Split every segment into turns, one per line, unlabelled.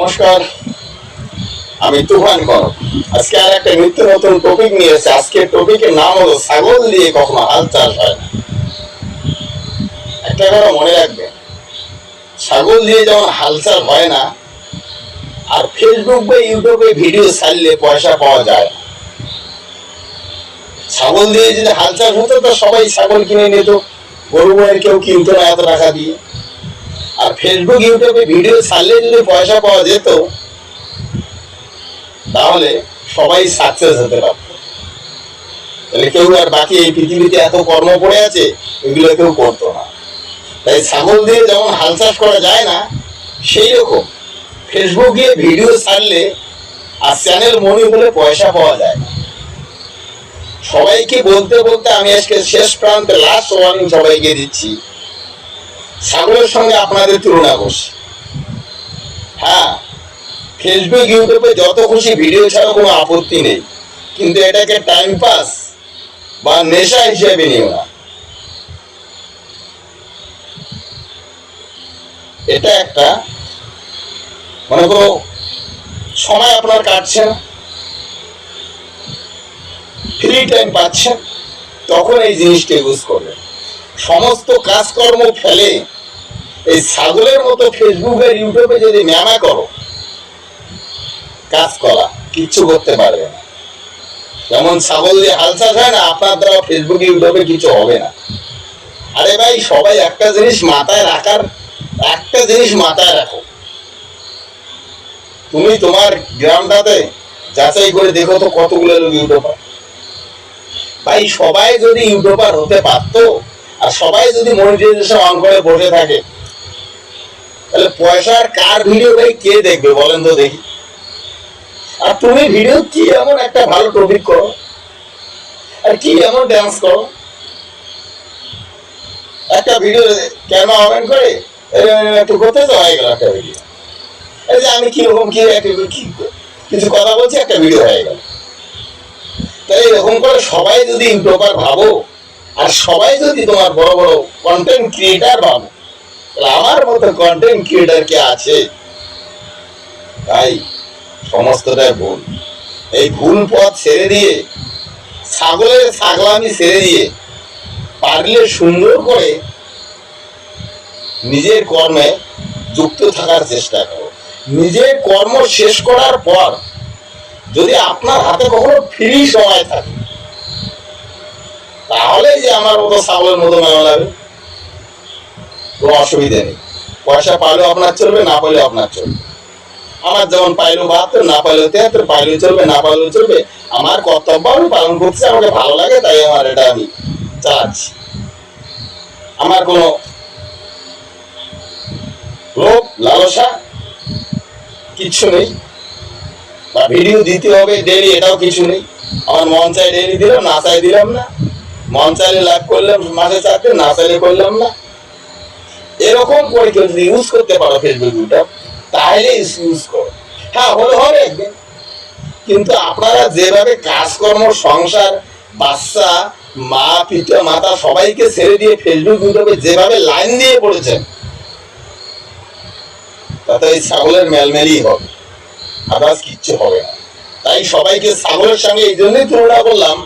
নমস্কার, আমি তুফান কর। আজকে আর একটা নিত্য নতুন টপিক নিয়ে এসেছি। আজকের টপিকের নাম হলো ছাগল দিয়ে কখনো হাল চাষ হয় না। একটা কথা মনে রাখবেন ছাগল দিয়ে যেমন হাল চাষ হয় না, আর ফেসবুক বা ইউটিউবে ভিডিও ছাড়লে পয়সা পাওয়া যায় না। ছাগল দিয়ে যদি হাল চাষ হতো, তো সবাই ছাগল কিনে নিত, গরু ময়ের কেউ কিনতো না এত টাকা দিয়ে। ফেসবুক ইউটিউবে ভিডিও ছাড়লে যদি পয়সা পাওয়া যেত, তাহলে সবাই সাকসেস হতে পারত। তাহলে কেউ আর বাকি এই পৃথিবীতে এত কর্ম পড়ে আছে, এগুলো কেউ করতো না। তাই ছাগল দিয়ে যেমন হাল চাষ করা যায় না, সেই রকম ফেসবুকে ভিডিও ছাড়লে আর চ্যানেল মনে হলে পয়সা পাওয়া যায় না। সবাইকে বলতে বলতে আমি আজকে শেষ প্রান্তে লাস্ট ওয়ার্নিং সবাইকে দিচ্ছি। ছাগলের সঙ্গে আপনাদের তুলনা করছি। হ্যাঁ ফেসবুক, ইউটিউবে যত খুশি ভিডিও ছাড়া কোনো আপত্তি নেই। কিন্তু এটাকে টাইম পাস বা নেশা হিসেবে নিও না। এটা একটা, মনে করো, সময় আপনার কাটছে না। ফ্রি টাইম পাচ্ছেন, তখন এই জিনিসটা ইউজ করবেন। সমস্ত কাজকর্ম ফেলে। এই ছাগলের মতো ফেসবুক ইউটিউবে যদি ম্যামা করো, কাজ করা, কিচ্ছু করতে পারবে না। যেমন ছাগল দিয়ে হাল চাষ হয় না, আপনার দ্বারা ফেসবুক ইউটিউবে কিছু হবে না। আরে ভাই, সবাই একটা জিনিস মাথায় রাখার, একটা জিনিস মাথায় রাখো। তুমি তোমার গ্রামটাতে যাচাই করে দেখো তো কতগুলো লোক ইউটিউবার ভাই, সবাই যদি ইউটিউবার হতে পারতো আর সবাই যদি মনিটাইজেশন অন করে বসে থাকে, তাহলে পয়সার কার ভিডিও ভাই কে দেখবে বলেন তো দেখি। আর তুমি ভিডিও কি এমন একটা ভালো টপিক করো? আর কি এমন ড্যান্স করো? একটা ভিডিও কেন অমেন্ট করে একটু করতে তো হয়ে গেল একটা ভিডিও এই যে আমি কীরকম কি কি কিছু কথা বলছি, একটা ভিডিও হয়ে গেল। তাই এরকম করে সবাই যদি ইউটিউবার ভাবো আর সবাই যদি তোমার বড় বড় কন্টেন্ট ক্রিয়েটার ভাবো তাহলে আমার মতো কন্টেন্ট ক্রিয়েটার কে আছে? তাই সমস্তটাই ভুল। এই ভুল পথ ছেড়ে দিয়ে, ছাগলের ছাগলামি ছেড়ে দিয়ে, পারলে সুন্দর করে নিজের কর্মে যুক্ত থাকার চেষ্টা করো। নিজের কর্ম শেষ করার পর যদি আপনার হাতে কখনো ফ্রি সময় থাকে তাহলে যে আমার মতো ছাগলের মতো মেলা লাগবে কোনো অসুবিধা নেই। পয়সা পাইলেও আপনার চলবে, না পাইলেও আপনার চলবে। আমার যেমন পাইলেও বাহাত্তর, না পাইলেও তিয়াত্তর, পাইলেও চলবে, না পাইলেও চলবে, আমার কর্তব্য আমি পালন করছি আমাকে ভালো লাগে, তাই আমার এটা আমি চালাচ্ছি আমার কোনো লোভ, লালসা কিচ্ছু নেই। বা ভিডিও দিতে হবে ডেলি এটাও কিছু নেই। আমার মন চাই ডেলি দিলাম, না চাই দিলাম না। মন চাইলে লাইভ করলাম মাসে চারটে না চাইলে করলাম না। এরকম করে কেউ যদি ইউজ করতে পারো ফেসবুক তাহলে ইউজ করো। হ্যাঁ হলে হবে কিন্তু আপনারা যেভাবে কাজকর্ম, সংসার, বাচ্চা, মা, পিতা, মাতা সবাইকে ছেড়ে দিয়ে ফেসবুক ইউটিউবে যেভাবে লাইন দিয়ে পড়েছেন, তাতে এই ছাগলের মেলমেলই হবে। আদার্স কিচ্ছু হবে না। তাই সবাইকে ছাগলের সঙ্গে এই জন্যই তুলনা করলাম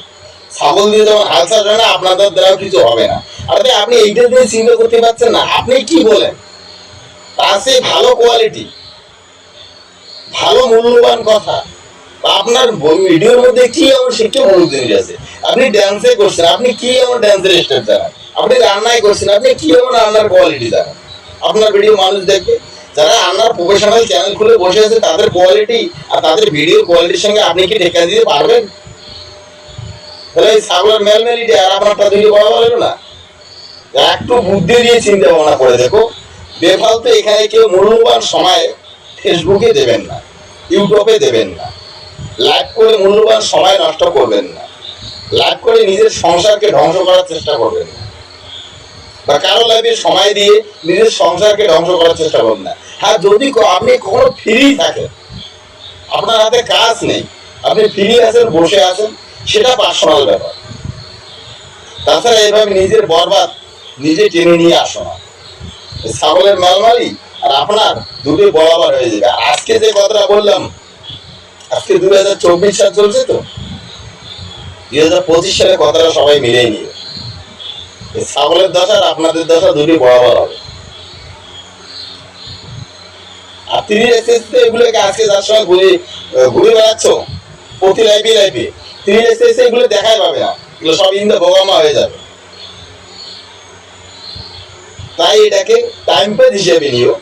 ছাগল দিয়ে যেমন হাল হয় না আপনাদের দ্বারাও কিছু হবে না। আরে আপনি এইটা দিয়ে চিন্তা করতে পারছেন না। আপনি কি বলেন? তার চেয়ে ভালো কোয়ালিটি ভালো মূল্যবান কথা। আপনার ভিডিওর মধ্যে কি এমন শিক্ষামূলক জিনিস আছে আপনি ড্যান্সে করছেন, আপনি কি এমন ড্যান্সের স্টেপ জানান? আপনি রান্নাই করছেন, আপনি কি এমন রান্নার কোয়ালিটি জানান? আপনার ভিডিও মানুষ দেখবে। যারা রান্নার প্রফেশনাল চ্যানেল খুলে বসে আছে, তাদের কোয়ালিটি আর তাদের ভিডিও কোয়ালিটির সঙ্গে আপনি কি টেকা দিতে পারবেন? তাহলে এই ছাগলের মেলমেলিটি আর আপনারটা দুই বড় হলো না। একটু বুদ্ধি দিয়ে চিন্তা ভাবনা করে দেখো। বেফালতু এখানে কেউ মূল্যবান সময় ফেসবুকে দেবেন না, ইউটিউবে দেবেন না। লাইভ করে মূল্যবান সময় নষ্ট করবেন না। লাইভ করে নিজের সংসারকে ধ্বংস করার চেষ্টা করবেন না। বা কারও লাইফে সময় দিয়ে নিজের সংসারকে ধ্বংস করার চেষ্টা করবেন না। হ্যাঁ যদি আপনি কখনো ফ্রি থাকেন, আপনার হাতে কাজ নেই, আপনি ফ্রি আছেন, বসে আছেন সেটা পার্সোনাল ব্যাপার। তাছাড়া এভাবে নিজের বরবাদ নিজে টেনে নিয়ে আসো না। ছাগলের মালমালি আর আপনার দুটোই বরাবর হয়ে যাবে। আজকে যে কথাটা বললাম, আজকে দু হাজার চব্বিশ সাল চলছে তো? দুই হাজার পঁচিশ সালে কথাটা সবাই মিলেই নিয়ে ছাগলের দশা আর আপনাদের দশা দুটোই বরাবর হবে। আর তিনি এগুলোকে আজকে যার সময় ঘুরে ঘুরে বেড়াচ্ছ, প্রতি লাইফে লাইফে। তিনি এসেছে এগুলো দেখাই পাবে না। এগুলো সব ইন্দা ভোগামা হয়ে যাবে। তাই এটাকে টাইম পাস হিসেবে নিও।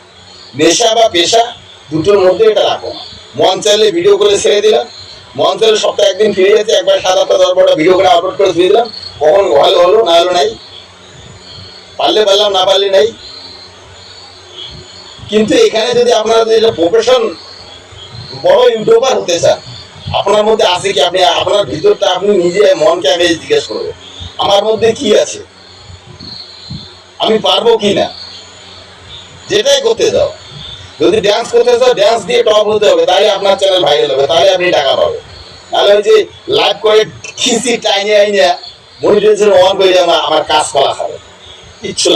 নেশা বা পেশা দুটোর মধ্যে এটা রাখো না। মন চাইলে ভিডিও করে ছেড়ে দিলাম। মন চাইলে সপ্তাহে একদিন ফিরে গেছে একবার সাত আটটা ভিডিও করে আপলোড করে দিয়ে দিলাম। কখন ভালো হলো, না হলো নাই। পারলে পারলাম, না পারলে নাই। কিন্তু এখানে যদি আপনারা যদি প্রফেশন বড় ইউটিউবার হতে চান আপনার মধ্যে আছে কি? আপনি আপনার ভিতরটা আপনি নিজে মনকে আমি জিজ্ঞেস করবেন আমার মধ্যে কি আছে? আমি পারব কি না যেটাই করতে দাও যদি ড্যান্স করতে চাও ড্যান্স দিয়ে টপ হতে হবে, তাহলে আপনার চ্যানেল ভাইরাল হবে, তাহলে আপনি টাকা পাবেন। তাহলে ওই যে লাইভ করে খিসি টাইনে আইনে মনিটাইজেশন অন করে আমার আমার কাজ করা খাবে কিচ্ছু।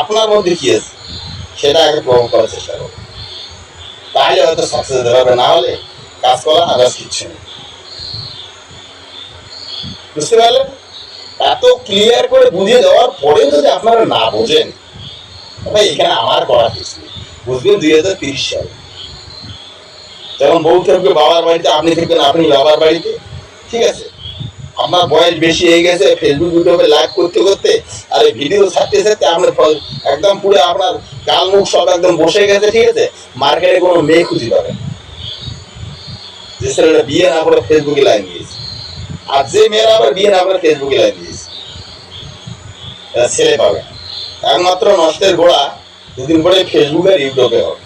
আপনার মধ্যে কি আছে? সেটা আগে প্রমাণ করার চেষ্টা করুন তাহলে হয়তো সাকসেস হতে পারবে, না হলে কাজ করা আদার্স কিচ্ছু নেই। বুঝতে পারলেন? এত ক্লিয়ার করে বুঝিয়ে দেওয়ার পরে যদি আপনারা না বোঝেন ভাই এখানে আমার করা কিছু বুঝবেন দুই হাজার তিরিশ সালে। যেমন বউ থাকবে বাবার বাড়িতে, আপনি থাকবেন আপনি বাবার বাড়িতে, ঠিক আছে? আপনার বয়স বেশি হয়ে গেছে ফেসবুক ইউটিউবে লাইভ করতে করতে, আর এই ভিডিও ছাড়তে ছাড়তে আপনার একদম পুরো আপনার গাল মুখ সব একদম বসে গেছে, ঠিক আছে? মার্কেটে কোনো মেয়ে খুঁজে পাবেন না। যে ছেলেটা বিয়ে না করে ফেসবুকে লাইন দিয়েছে। আর যে মেয়েরা আবার বিয়ে না করে ফেসবুকে লাইন দিয়েছে ছেলে পাবে একমাত্র নষ্টের গোড়া দুদিন পরে ফেসবুক আর ইউটিউবে হবে।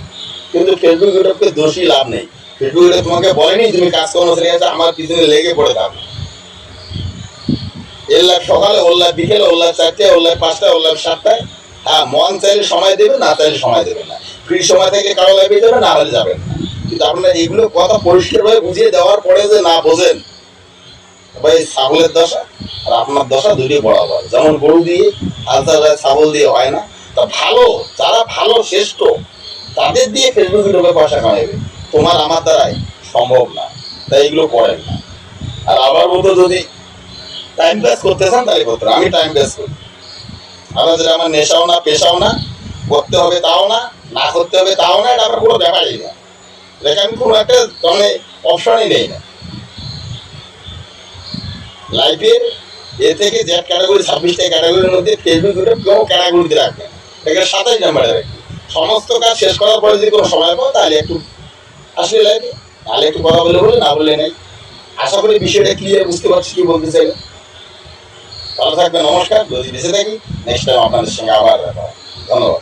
কিন্তু ফেসবুক ইউটিউবকে দোষী লাভ নেই। ফেসবুক তোমাকে বলেনি, তুমি কাজকর্ম ছেড়ে গেছে আমার পিছনে লেগে পড়ে থাকো। এর লাভ সকালে ওর লাভ বিকেলে ওর চারটে ওর লাভ পাঁচটায় ওর সাতটায় হ্যাঁ মন চাইলে সময় দেবে, না চাইলে সময় দেবে না। ফ্রি সময় থেকে কারও লাইফে যাবে, না হলে যাবেন না। কিন্তু আপনারা এগুলো কথা পরিষ্কারভাবে বুঝিয়ে দেওয়ার পরে যে না বোঝেন ভাই ছাগলের দশা আর আপনার দশা দুটোই বরাবর। যেমন গরু দিয়ে হালতা ছাগল দিয়ে হয় না, তা ভালো, যারা ভালো, শ্রেষ্ঠ, তাদের দিয়ে ফেসবুক ইউটিউবে পয়সা কামাবে তোমার আমার দ্বারাই সম্ভব না, তাই এগুলো করেন না। আর আবার মতো যদি টাইম পাস করতে চান তাহলে করতে। আমি টাইম পাস করি। আবার যেটা আমার নেশাও না, পেশাও না, করতে হবে তাও না না করতে হবে তাও না, এটা আমার কোনো ব্যাপারই না। এটাকে আমি কোনো একটা মানে অপশনই নেই না। লাইফের এ থেকে যে ক্যাটাগরি ছাব্বিশটা ক্যাটাগরির মধ্যে ফেসবুক ইউটিউব কোনো ক্যাটাগরিতে রাখবেন এখানে সাতাশ নাম্বারে রাখবেন। সমস্ত কাজ শেষ করার পরে যদি কোনো সময় পাও, তাহলে একটু আসলে লাইফে তাহলে একটু কথা বলে বলে না বললে নেই। আশা করি বিষয়টা ক্লিয়ার বুঝতে পারছি কি বলতে চাইলে ভালো থাকবেন নমস্কার। যদি বেঁচে থাকি নেক্সট টাইম আপনাদের সঙ্গে আবার ধন্যবাদ।